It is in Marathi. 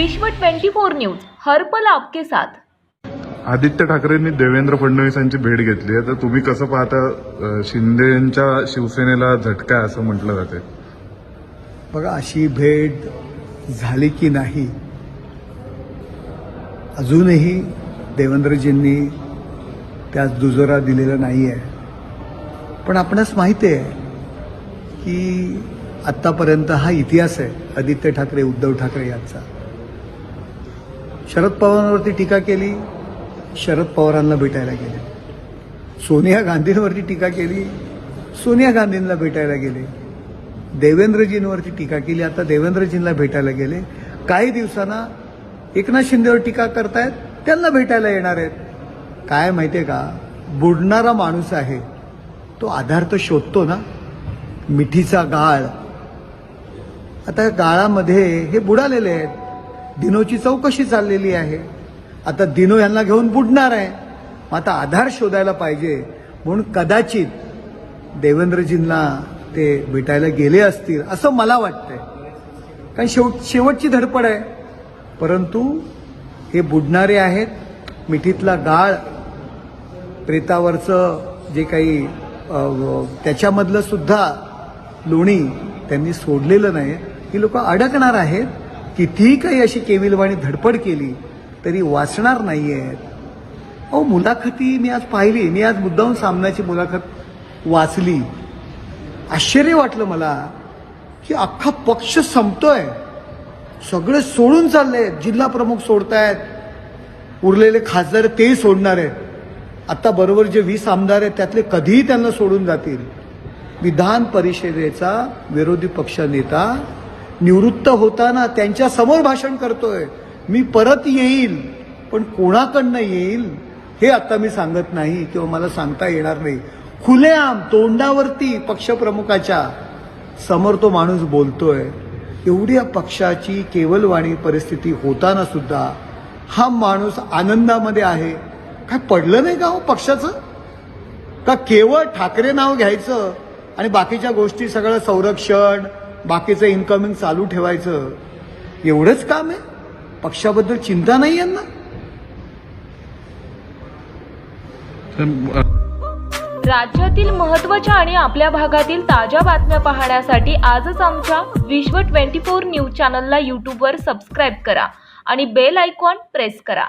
विश्व 24 न्यूज हर्पल आपके साथ. आदित्य ठाकरेंनी देवेंद्र फडणवीसांची भेट घेतली आहे. तर तुम्ही कसं पाहता अं, शिंदेच्या शिवसेनेला झटका आहे असं म्हटलं जाते? बघा अशी भेट झाली की नाही अजूनही देवेंद्रजींनी त्यात दुजोरा दिलेला नाही आहे. पण आपणास माहिती आहे की आत्तापर्यंत हा इतिहास आहे आदित्य ठाकरे उद्धव ठाकरे यांचा. शरद पवारांवरती टीका केली शरद पवारांना भेटायला गेले. सोनिया गांधींवरती टीका केली सोनिया गांधींना भेटायला गेले. देवेंद्रजींवरती टीका केली आता देवेंद्रजींना भेटायला गेले. काही दिवसांना एकनाथ शिंदेवर टीका करतायत त्यांना भेटायला येणार आहेत. काय माहितीये का? बुडणारा माणूस आहे. तो आधार तर शोधतो ना. मिठीचा गाळ. आता गाळामध्ये हे बुडालेले आहेत. दिनोची चौकशी चाललेली आहे. आता दिनो यांना घेऊन बुडणार आहे. मग आता आधार शोधायला पाहिजे. म्हणून कदाचित देवेंद्रजींना ते भेटायला गेले असतील असं मला वाटतंय. कारण शेवट शेवटची धडपड आहे. परंतु हे बुडणारे आहेत. मिठीतला गाळ प्रेतावरचं जे काही त्याच्यामधलं सुद्धा लोणी त्यांनी सोडलेलं नाही. ही लोक अडकणार आहेत. कितीही काही अशी केविलवाणी धडपड केली तरी वाचणार नाही आहेत अहो मुलाखती मी आज पाहिली. मी आज मुद्दाहून सामन्याची मुलाखत वाचली. आश्चर्य वाटलं मला की अख्खा पक्ष संपतोय. सगळे सोडून चालले. जिल्हा प्रमुख सोडतायत. उरलेले खासदार तेही सोडणार आहेत. आता बरोबर जे वीस आमदार आहेत त्यातले कधीही त्यांना सोडून जातील. विधान परिषदेचा विरोधी पक्ष नेता निवृत्त होताना त्यांच्यासमोर भाषण करतोय. मी परत येईल पण कोणाकडनं येईल हे आता मी सांगत नाही किंवा मला सांगता येणार नाही. खुलेआम तोंडावरती पक्षप्रमुखाच्या समोर तो माणूस बोलतोय. एवढ्या पक्षाची केवलवाणी परिस्थिती होताना सुद्धा हा माणूस आनंदामध्ये आहे. काय पडलं नाही का हो पक्षाचं? का केवळ ठाकरे नाव घ्यायचं आणि बाकीच्या गोष्टी सगळं संरक्षण बाकीचं इन्कमिंग चालू ठेवायचं. एवढंच काम आहे. पक्षाबद्दल चिंता नाही यांना. राज्यातील महत्त्वाच्या आणि आपल्या भागातील ताज्या बातम्या पाहण्यासाठी आजच आमच्या विश्व 24 न्यूज चॅनलला यूट्यूबवर सबस्क्राईब करा आणि बेल आयकॉन प्रेस करा.